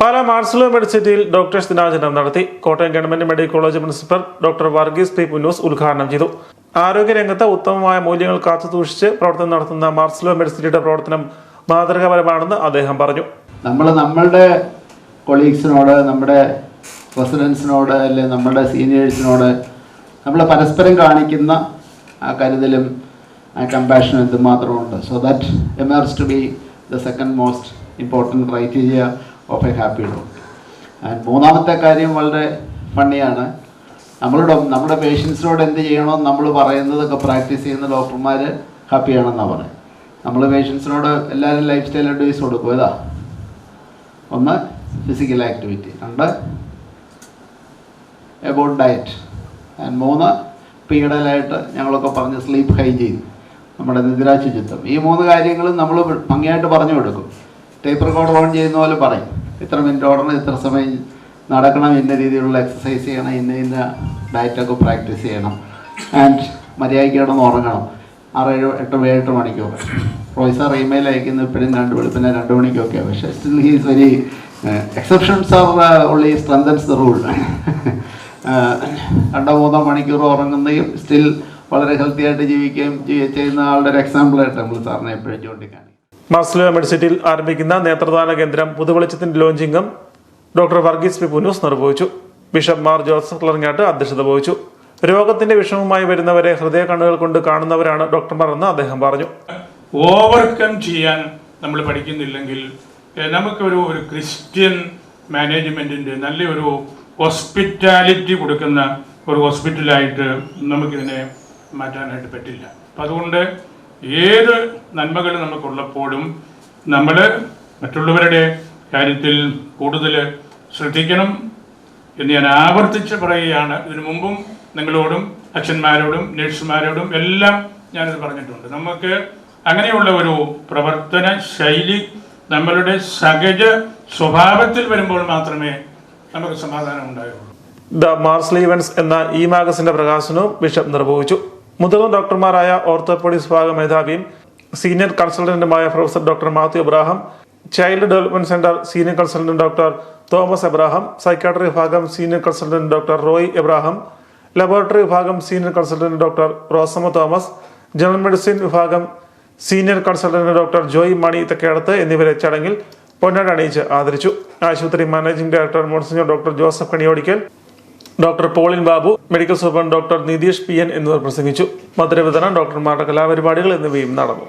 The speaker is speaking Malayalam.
പാലാ മാർസലോ മെഡിസിറ്റിയിൽ ഡോക്ടേഴ്സ് ദിനാചരണം നടത്തി. Kottayam government medical college principal doctor Varghese P Punnoose ഉദ്ഘാടനം ചെയ്തു. ആരോഗ്യരംഗത്ത് ഉത്തമമായ മൂല്യങ്ങൾ കാത്തുസൂക്ഷിച്ച് പ്രവർത്തനം നടത്തുന്ന മാർസലോ മെഡിസിറ്റിയുടെ പ്രവർത്തനം മാതൃകാപരമാണെന്ന് അദ്ദേഹം പറഞ്ഞു. നമ്മൾ നമ്മളുടെ കൊളീഗ്സിനോട് നമ്മുടെ റെസിഡൻസിനോട് അല്ലെങ്കിൽ നമ്മുടെ സീനിയേഴ്സിനോട് നമ്മൾ പരസ്പരം കാണിക്കുന്ന ആ കരുതലും ആ കമ്പാഷനും എന്തുമാത്രമുണ്ട് so that emerges to be the second most important criteria a happy dog and മൂന്നാമത്തെ കാര്യം വളരെ ഫണ്ണിയാണ്. നമ്മളോട് നമ്മുടെ പേഷ്യൻസിനോട് എന്ത് ചെയ്യണമെന്ന് നമ്മൾ പറയുന്നതൊക്കെ പ്രാക്ടീസ് ചെയ്യുന്ന ഡോക്ടർമാർ ഹാപ്പിയാണെന്നാണ് പറയുന്നത്. നമ്മൾ പേഷ്യൻസിനോട് എല്ലാവരും ലൈഫ് സ്റ്റൈൽ അഡ്വൈസ് കൊടുക്കും. ഏതാ? ഒന്ന് ഫിസിക്കൽ ആക്ടിവിറ്റി രണ്ട് എബൌട്ട് ഡയറ്റ് ആൻഡ് മൂന്ന് പീഡലായിട്ട് ഞങ്ങളൊക്കെ പറഞ്ഞ് സ്ലീപ്പ് ഹൈജീൻ നമ്മുടെ നിദ്രാശുചിത്വം. ഈ മൂന്ന് കാര്യങ്ങളും നമ്മൾ ഭംഗിയായിട്ട് പറഞ്ഞു കൊടുക്കും. ടേപ്പ് റെക്കോർഡ് ഓൺ ചെയ്യുന്ന പോലെ പറയും. ഇത്ര മിനിറ്റ് ഓടണം ഇത്ര സമയം നടക്കണം ഇന്ന രീതിയിലുള്ള എക്സസൈസ് ചെയ്യണം ഇന്ന ഇന്ന ഡയറ്റൊക്കെ പ്രാക്ടീസ് ചെയ്യണം. ആൻഡ് മര്യാദയ്ക്ക് കിടന്ന് ഉറങ്ങണം. ആറ് ഏഴ് എട്ട് ഏഴെട്ട് മണിക്കൂർ. റോയ് ഇമെയിൽ അയക്കുന്ന ഇപ്പോഴും രണ്ട് വെളുപ്പിനെ രണ്ട് മണിക്കൊക്കെ. പക്ഷേ still he's very exceptions are only strengthens the rule രണ്ടോ മൂന്നോ മണിക്കൂർ ഉറങ്ങുന്നതും സ്റ്റിൽ വളരെ ഹെൽത്തി ആയിട്ട് ജീവിക്കുകയും ചെയ്യ- ചെയ്യുന്ന ആളുടെ ഒരു എക്സാമ്പിളായിട്ട് നമ്മൾ സാറിനെ എപ്പോഴും ചൂണ്ടിക്കാണിക്കും മാർസലോ മെഡിസിറ്റിയിൽ ആരംഭിക്കുന്ന നേത്രദാന കേന്ദ്രം പുതുവെളിച്ചത്തിന്റെ ലോഞ്ചിങ്ങും ഡോക്ടർ വർഗീസ് പി പുനൂസ് നിർവഹിച്ചു. ബിഷപ്പ് മാർ ജോസഫ് ക്ലറിങ്ങാട്ട് അധ്യക്ഷത വഹിച്ചു. രോഗത്തിന്റെ വിഷമമായി വരുന്നവരെ ഹൃദയ കണ്ണുകൾ കൊണ്ട് കാണുന്നവരാണ് ഡോക്ടർമാർ എന്ന് അദ്ദേഹം പറഞ്ഞു. ഓവർകം ചെയ്യാൻ നമ്മൾ പഠിക്കുന്നില്ലെങ്കിൽ നമുക്കൊരു ഒരു ക്രിസ്ത്യൻ മാനേജ്മെന്റിന്റെ നല്ലൊരു ഹോസ്പിറ്റാലിറ്റി കൊടുക്കുന്ന ഒരു ഹോസ്പിറ്റലായിട്ട് നമുക്കിതിനെ മാറ്റാനായിട്ട് പറ്റില്ല. അപ്പം അതുകൊണ്ട് ഏത് നന്മകൾ നമുക്കുള്ളപ്പോഴും നമ്മൾ മറ്റുള്ളവരുടെ കാര്യത്തിൽ കൂടുതൽ ശ്രദ്ധിക്കണം എന്ന് ഞാൻ ആവർത്തിച്ച് പറയുകയാണ്. ഇതിനു മുമ്പും നിങ്ങളോടും അച്ഛന്മാരോടും നഴ്സുമാരോടും എല്ലാം ഞാനിത് പറഞ്ഞിട്ടുണ്ട്. നമുക്ക് അങ്ങനെയുള്ള ഒരു പ്രവർത്തന ശൈലി നമ്മളുടെ സഹജ സ്വഭാവത്തിൽ വരുമ്പോൾ മാത്രമേ നമുക്ക് സമാധാനം ഉണ്ടായുള്ളൂ. ദ മാർസ്ലി ലീവൻസ് എന്ന ഈ മാഗസിന്റെ പ്രകാശനവും ബിഷപ്പ് നിർവഹിച്ചു. മുതിർന്ന ഡോക്ടർമാരായ ഓർത്തോപോഡിക്സ് വിഭാഗം മേധാവിയും senior കൺസൾട്ടന്റുമായ professor doctor Mathew Ibrahim child development centre senior consultant doctor Thomas Abraham psychiatry വിഭാഗം senior consultant doctor Roy Abraham laboratory വിഭാഗം senior consultant doctor Rosamma Thomas general medicine വിഭാഗം senior consultant doctor Joy Mani Thekkedath എന്നിവരെ ചടങ്ങിൽ പൊന്നാട് അണിയിച്ച് ആദരിച്ചു. ആശുപത്രി managing director monsignor doctor Joseph Kaniyodickal doctor Paulin Babu medical superintendent doctor Nitheesh P N എന്നിവർ പ്രസംഗിച്ചു. മധുരവിതരണം ഡോക്ടർമാരുടെ കലാപരിപാടികൾ എന്നിവയും നടന്നു.